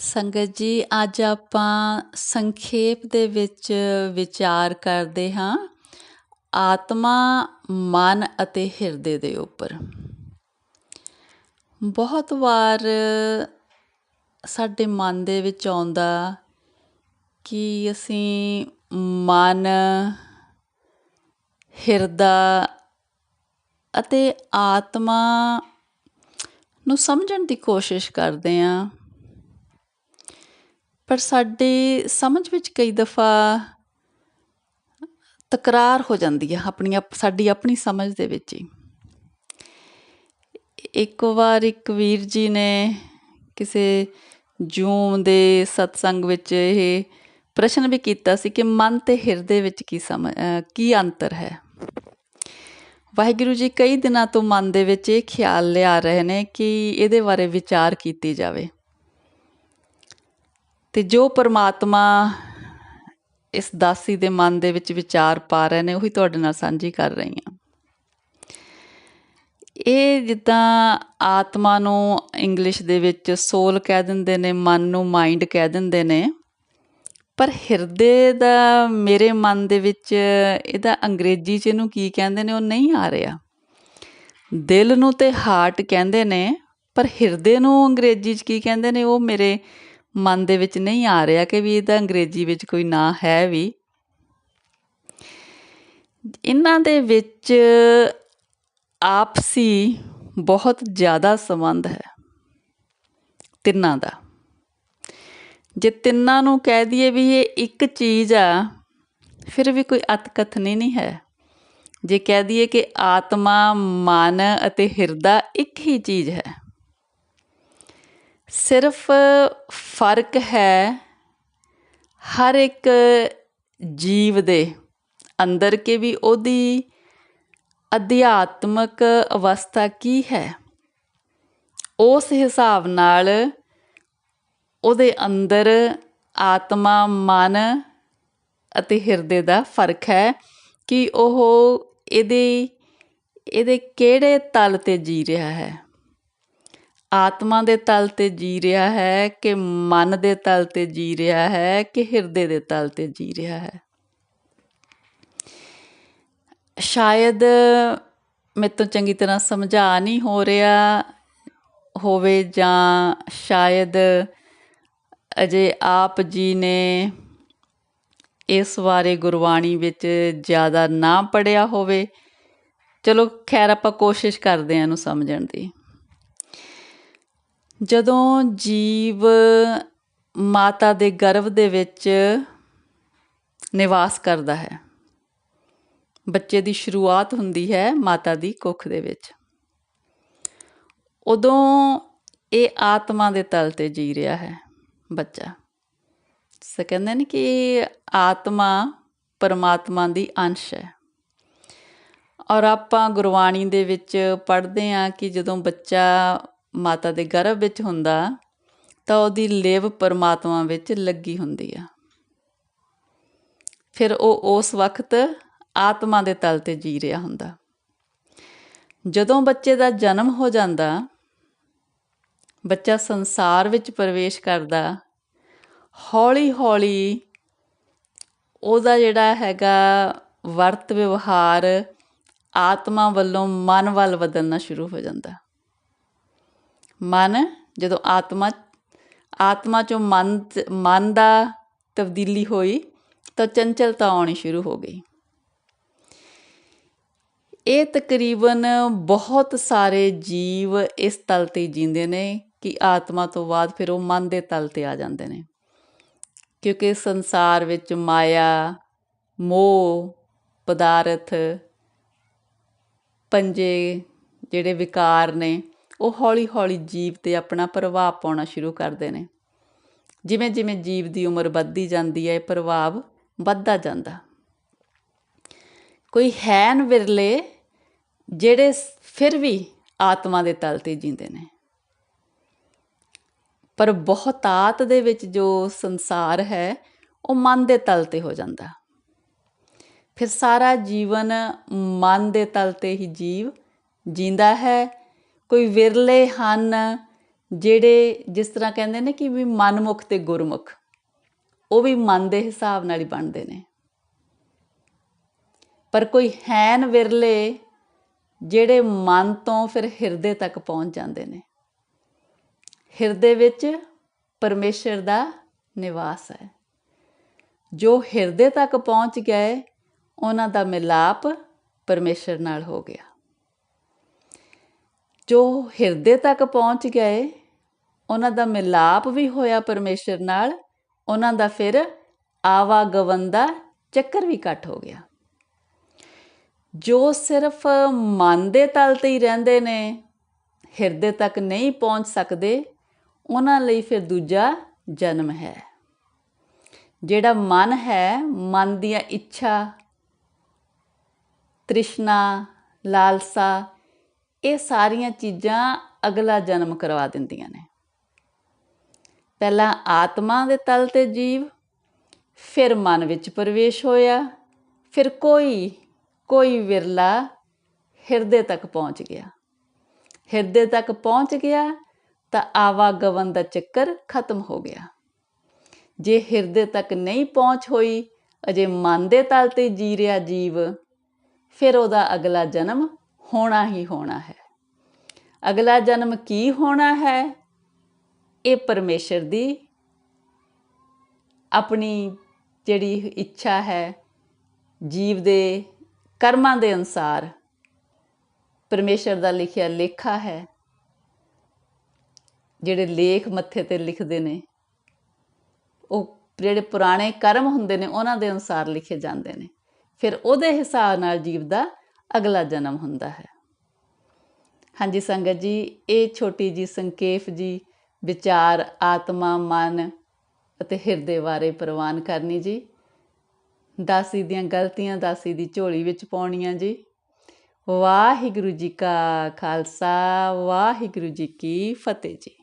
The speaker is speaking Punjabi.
ਸੰਗਤ ਜੀ, ਅੱਜ ਆਪਾਂ ਸੰਖੇਪ ਦੇ ਵਿੱਚ ਵਿਚਾਰ ਕਰਦੇ ਹਾਂ। ਆਤਮਾ, ਮਨ ਅਤੇ ਹਿਰਦੇ ਦੇ ਉੱਪਰ। ਬਹੁਤ ਵਾਰ ਸਾਡੇ ਮਨ ਦੇ ਵਿੱਚ ਆਉਂਦਾ ਕਿ ਅਸੀਂ ਮਨ, ਹਿਰਦਾ ਅਤੇ ਆਤਮਾ ਨੂੰ ਸਮਝਣ ਦੀ ਕੋਸ਼ਿਸ਼ ਕਰਦੇ ਹਾਂ। ਪਰ ਸਾਡੀ ਸਮਝ ਵਿੱਚ ਕਈ ਦਫਾ ਤਕਰਾਰ ਹੋ ਜਾਂਦੀ ਹੈ ਆਪਣੀ ਆਪ- ਸਾਡੀ ਆਪਣੀ ਸਮਝ ਦੇ ਵਿੱਚ ਹੀ। ਇੱਕ ਵਾਰ ਇੱਕ ਵੀਰ ਜੀ ਨੇ ਕਿਸੇ ਜੂਮ ਦੇ ਸਤਸੰਗ ਵਿੱਚ ਇਹ ਪ੍ਰਸ਼ਨ ਵੀ ਕੀਤਾ ਸੀ ਕਿ ਮਨ ਤੇ ਹਿਰਦੇ ਵਿੱਚ ਕੀ ਸਮ ਕੀ ਅੰਤਰ ਹੈ? ਵਾਹਿਗੁਰੂ ਜੀ ਕਈ ਦਿਨਾਂ ਤੋਂ ਮਨ ਦੇ ਵਿੱਚ ਇਹ ਖਿਆਲ ਲਿਆ ਰਹੇ ਨੇ ਕਿ ਇਹਦੇ ਬਾਰੇ ਵਿਚਾਰ ਕੀਤੀ ਜਾਵੇ। ਤੇ ਜੋ ਪਰਮਾਤਮਾ ਇਸ ਦਾਸੀ ਦੇ ਮਨ ਦੇ ਵਿੱਚ ਵਿਚਾਰ ਪਾ ਰਹੇ ਨੇ, ਉਹੀ ਤੁਹਾਡੇ ਨਾਲ ਸਾਂਝੀ ਕਰ ਰਹੀ ਹਾਂ। ਇਹ ਜਿੱਦਾਂ ਆਤਮਾ ਨੂੰ ਇੰਗਲਿਸ਼ ਦੇ ਵਿੱਚ ਸੋਲ ਕਹਿ ਦਿੰਦੇ ਨੇ, ਮਨ ਨੂੰ ਮਾਈਂਡ ਕਹਿ ਦਿੰਦੇ ਨੇ, ਪਰ ਹਿਰਦੇ ਦਾ ਮੇਰੇ ਮਨ ਦੇ ਵਿੱਚ ਇਹਦਾ ਅੰਗਰੇਜ਼ੀ 'ਚ ਇਹਨੂੰ ਕੀ ਕਹਿੰਦੇ ਨੇ, ਉਹ ਨਹੀਂ ਆ ਰਿਹਾ। ਦਿਲ ਨੂੰ ਤੇ ਹਾਰਟ ਕਹਿੰਦੇ ਨੇ, ਪਰ ਹਿਰਦੇ ਨੂੰ ਅੰਗਰੇਜ਼ੀ 'ਚ ਕੀ ਕਹਿੰਦੇ ਨੇ, ਉਹ ਮੇਰੇ ਮਨ ਦੇ ਵਿੱਚ ਨਹੀਂ ਆ ਰਿਹਾ ਕਿ ਵੀ ਇਹਦਾ ਅੰਗਰੇਜ਼ੀ ਵਿੱਚ ਕੋਈ ਨਾਂ ਹੈ ਵੀ। ਇਹਨਾਂ ਦੇ ਵਿੱਚ ਆਪਸੀ ਬਹੁਤ ਜ਼ਿਆਦਾ ਸੰਬੰਧ ਹੈ ਤਿੰਨਾਂ ਦਾ। ਜੇ ਤਿੰਨਾਂ ਨੂੰ ਕਹਿ ਦਈਏ ਵੀ ਇਹ ਇੱਕ ਚੀਜ਼ ਆ, ਫਿਰ ਵੀ ਕੋਈ ਅਤਕਥਨੀ ਨਹੀਂ ਹੈ। ਜੇ ਕਹਿ ਦਈਏ ਕਿ ਆਤਮਾ, ਮਨ ਅਤੇ ਹਿਰਦਾ ਇੱਕ ਹੀ ਚੀਜ਼ ਹੈ ਸਿਰਫ ਫ਼ਰਕ ਹੈ ਹਰ ਇੱਕ ਜੀਵ ਦੇ ਅੰਦਰ ਕੇ ਵੀ ਉਹਦੀ ਅਧਿਆਤਮਕ ਅਵਸਥਾ ਕੀ ਹੈ। ਉਸ ਹਿਸਾਬ ਨਾਲ ਉਹਦੇ ਅੰਦਰ ਆਤਮਾ, ਮਨ ਅਤੇ ਹਿਰਦੇ ਦਾ ਫ਼ਰਕ ਹੈ ਕਿ ਉਹ ਇਹਦੇ ਇਹਦੇ ਕਿਹੜੇ ਤਲ ਤੇ ਜੀ ਰਿਹਾ ਹੈ। ਆਤਮਾ ਦੇ ਤਲ ਤੇ ਜੀ ਰਿਹਾ ਹੈ, ਕਿ ਮਨ ਦੇ ਤਲ ਤੇ ਜੀ ਰਿਹਾ ਹੈ, ਕਿ ਹਿਰਦੇ ਦੇ ਤਲ ਤੇ ਜੀ ਰਿਹਾ ਹੈ। ਸ਼ਾਇਦ ਮੇਰੇ ਤੋਂ ਚੰਗੀ ਤਰ੍ਹਾਂ ਸਮਝਾ ਨਹੀਂ ਹੋ ਰਿਹਾ ਹੋਵੇ ਜਾਂ ਸ਼ਾਇਦ ਅਜੇ ਆਪ ਜੀ ਨੇ ਇਸ ਬਾਰੇ ਗੁਰਬਾਣੀ ਵਿੱਚ ਜ਼ਿਆਦਾ ਨਾ ਪੜਿਆ ਹੋਵੇ। ਚਲੋ ਖੈਰ, ਆਪਾਂ ਕੋਸ਼ਿਸ਼ ਕਰਦੇ ਹਾਂ ਇਹਨੂੰ ਸਮਝਣ ਦੀ। ਜਦੋਂ ਜੀਵ ਮਾਤਾ ਦੇ ਗਰਭ ਦੇ ਵਿੱਚ ਨਿਵਾਸ ਕਰਦਾ ਹੈ, ਬੱਚੇ ਦੀ ਸ਼ੁਰੂਆਤ ਹੁੰਦੀ ਹੈ ਮਾਤਾ ਦੀ ਕੁੱਖ ਦੇ ਵਿੱਚ। ਉਦੋਂ ਇਹ ਆਤਮਾ ਦੇ ਤਲ ਤੇ ਜੀ ਰਿਹਾ ਹੈ ਬੱਚਾ। ਸੋ, ਕਹਿੰਦੇ ਨੇ ਕਿ ਆਤਮਾ ਪਰਮਾਤਮਾ ਦੀ ਅੰਸ਼ ਹੈ। ਔਰ ਆਪਾਂ ਗੁਰਬਾਣੀ ਦੇ ਵਿੱਚ ਪੜ੍ਹਦੇ ਹਾਂ ਕਿ ਜਦੋਂ ਬੱਚਾ ਮਾਤਾ ਦੇ ਗਰਭ ਵਿੱਚ ਹੁੰਦਾ, ਤਾਂ ਉਹਦੀ ਲਿਵ ਪਰਮਾਤਮਾ ਵਿੱਚ ਲੱਗੀ ਹੁੰਦੀ ਆ। ਫਿਰ ਉਹ ਉਸ ਵਕਤ ਆਤਮਾ ਦੇ ਤਲ ਤੇ ਜੀ ਰਿਹਾ ਹੁੰਦਾ। ਜਦੋਂ ਬੱਚੇ ਦਾ ਜਨਮ ਹੋ ਜਾਂਦਾ, ਬੱਚਾ ਸੰਸਾਰ ਵਿੱਚ ਪ੍ਰਵੇਸ਼ ਕਰਦਾ ਹੌਲੀ ਹੌਲੀ ਉਹਦਾ ਜਿਹੜਾ ਹੈਗਾ ਵਰਤ ਵਿਵਹਾਰ ਆਤਮਾ ਵੱਲੋਂ ਮਨ ਵੱਲ ਬਦਲਣਾ ਸ਼ੁਰੂ ਹੋ ਜਾਂਦਾ। ਮਨ, ਜਦੋਂ ਆਤਮਾ ਆਤਮਾ ਚੋਂ ਮਨ ਮਨ ਦਾ ਤਬਦੀਲੀ ਹੋਈ, ਤਾਂ ਚੰਚਲਤਾ ਆਉਣੀ ਸ਼ੁਰੂ ਹੋ ਗਈ। ਇਹ ਤਕਰੀਬਨ ਬਹੁਤ ਸਾਰੇ ਜੀਵ ਇਸ ਤਲ ਤੇ ਜੀਂਦੇ ਨੇ ਕਿ ਆਤਮਾ ਤੋਂ ਬਾਅਦ ਫਿਰ ਉਹ ਮਨ ਦੇ ਤਲ ਤੇ ਆ ਜਾਂਦੇ ਨੇ। ਕਿਉਂਕਿ ਸੰਸਾਰ ਵਿੱਚ ਮਾਇਆ, ਮੋਹ, ਪਦਾਰਥ, ਪੰਜੇ ਜਿਹੜੇ ਵਿਕਾਰ ਨੇ ਉਹ ਹੌਲੀ-ਹੌਲੀ ਜੀਵ ਤੇ ਆਪਣਾ ਪ੍ਰਭਾਵ ਪਾਉਣਾ ਸ਼ੁਰੂ ਕਰਦੇ ਨੇ। ਜਿਵੇਂ-ਜਿਵੇਂ ਜੀਵ ਦੀ ਉਮਰ ਵੱਧਦੀ ਜਾਂਦੀ ਹੈ, ਇਹ ਪ੍ਰਭਾਵ ਵੱਧਦਾ ਜਾਂਦਾ। ਕੋਈ ਹੈਨ ਵਿਰਲੇ ਜਿਹੜੇ ਫਿਰ ਵੀ ਆਤਮਾ ਦੇ ਤਲ ਤੇ ਜੀਂਦੇ ਨੇ। ਪਰ ਬਹੁਤਾਤ ਦੇ ਵਿੱਚ ਜੋ ਸੰਸਾਰ ਹੈ, ਉਹ ਮਨ ਦੇ ਤਲ ਤੇ ਹੋ ਜਾਂਦਾ। ਫਿਰ ਸਾਰਾ ਜੀਵਨ ਮਨ ਦੇ ਤਲ ਤੇ ਹੀ ਜੀਵ ਜੀਂਦਾ ਹੈ ਕੋਈ ਵਿਰਲੇ ਹਨ ਜਿਹੜੇ ਜਿਸ ਤਰ੍ਹਾਂ ਕਹਿੰਦੇ ਨੇ ਕਿ ਵੀ ਮਨਮੁਖ ਤੇ ਗੁਰਮੁਖ, ਉਹ ਵੀ ਮਨ ਦੇ ਹਿਸਾਬ ਨਾਲ ਹੀ ਬਣਦੇ ਨੇ। ਪਰ ਕੋਈ ਹੈਨ ਵਿਰਲੇ ਜਿਹੜੇ ਮਨ ਤੋਂ ਫਿਰ ਹਿਰਦੇ ਤੱਕ ਪਹੁੰਚ ਜਾਂਦੇ ਨੇ। ਹਿਰਦੇ ਵਿੱਚ ਪਰਮੇਸ਼ਰ ਦਾ ਨਿਵਾਸ ਹੈ। ਜੋ ਹਿਰਦੇ ਤੱਕ ਪਹੁੰਚ ਗਏ ਉਹਨਾਂ ਦਾ ਮਿਲਾਪ ਪਰਮੇਸ਼ਰ ਨਾਲ ਹੋ ਗਿਆ। ਜੋ ਹਿਰਦੇ ਤੱਕ ਪਹੁੰਚ ਗਏ, ਉਹਨਾਂ ਦਾ ਮਿਲਾਪ ਵੀ ਹੋਇਆ ਪਰਮੇਸ਼ਰ ਨਾਲ, ਉਹਨਾਂ ਦਾ ਫਿਰ ਆਵਾਗਵਨ ਦਾ ਚੱਕਰ ਵੀ ਘਟ ਹੋ ਗਿਆ। ਜੋ ਸਿਰਫ ਮਨ ਦੇ ਤਲ ਤੇ ਹੀ ਰਹਿੰਦੇ ਨੇ, ਹਿਰਦੇ ਤੱਕ ਨਹੀਂ ਪਹੁੰਚ ਸਕਦੇ, ਉਹਨਾਂ ਲਈ ਫਿਰ ਦੂਜਾ ਜਨਮ ਹੈ। ਜਿਹੜਾ ਮਨ ਹੈ, ਮਨ ਦੀਆਂ ਇੱਛਾ, ਤ੍ਰਿਸ਼ਨਾ, ਲਾਲਸਾ ਇਹ ਸਾਰੀਆਂ ਚੀਜ਼ਾਂ ਅਗਲਾ ਜਨਮ ਕਰਵਾ ਦਿੰਦੀਆਂ ਨੇ। ਪਹਿਲਾਂ ਆਤਮਾ ਦੇ ਤਲ ਤੇ ਜੀਵ, ਫਿਰ ਮਨ ਵਿੱਚ ਪ੍ਰਵੇਸ਼ ਹੋਇਆ, ਫਿਰ ਕੋਈ ਕੋਈ ਵਿਰਲਾ ਹਿਰਦੇ ਤੱਕ ਪਹੁੰਚ ਗਿਆ। ਹਿਰਦੇ ਤੱਕ ਪਹੁੰਚ ਗਿਆ ਤਾਂ ਆਵਾਗਮਨ ਦਾ ਚੱਕਰ ਖਤਮ ਹੋ ਗਿਆ। ਜੇ ਹਿਰਦੇ ਤੱਕ ਨਹੀਂ ਪਹੁੰਚ ਹੋਈ, ਅਜੇ ਮਨ ਦੇ ਤਲ ਤੇ ਜੀ ਰਿਹਾ ਜੀਵ, ਫਿਰ ਉਹਦਾ ਅਗਲਾ ਜਨਮ ਹੋਣਾ ਹੀ ਹੋਣਾ ਹੈ। ਅਗਲਾ ਜਨਮ ਕੀ ਹੋਣਾ ਹੈ? ਇਹ ਪਰਮੇਸ਼ਰ ਦੀ ਆਪਣੀ ਜਿਹੜੀ ਇੱਛਾ ਹੈ, ਜੀਵ ਦੇ ਕਰਮਾਂ ਦੇ ਅਨਸਾਰ ਪਰਮੇਸ਼ਰ ਦਾ ਲਿਖਿਆ ਲੇਖਾ ਹੈ, ਜਿਹੜੇ ਲੇਖ ਮੱਥੇ ਤੇ ਲਿਖਦੇ ਨੇ, ਉਹ ਜਿਹੜੇ ਪੁਰਾਣੇ ਕਰਮ ਹੁੰਦੇ ਨੇ, ਉਹਨਾਂ ਦੇ ਅਨੁਸਾਰ ਲਿਖੇ ਜਾਂਦੇ ਨੇ। ਫਿਰ ਉਹਦੇ ਹਿਸਾਬ ਨਾਲ ਜੀਵ ਦਾ ਅਗਲਾ ਜਨਮ ਹੁੰਦਾ ਹੈ। ਹਾਂਜੀ ਸੰਗਤ ਜੀ, ਇਹ ਛੋਟੀ ਜੀ ਸੰਕੇਪ ਜੀ, ਵਿਚਾਰ, ਆਤਮਾ, ਮਨ ਅਤੇ ਹਿਰਦੇ ਬਾਰੇ ਪ੍ਰਵਾਨ ਕਰਨੀ ਜੀ। ਦਾਸੀ ਦੀਆਂ ਗਲਤੀਆਂ, ਦਾਸੀ ਦੀ ਝੋਲੀ ਵਿੱਚ ਪਾਉਣੀਆਂ ਜੀ। ਵਾਹਿਗੁਰੂ ਜੀ ਕਾ ਖਾਲਸਾ, ਵਾਹਿਗੁਰੂ ਜੀ ਕੀ ਫਤਿਹ ਜੀ।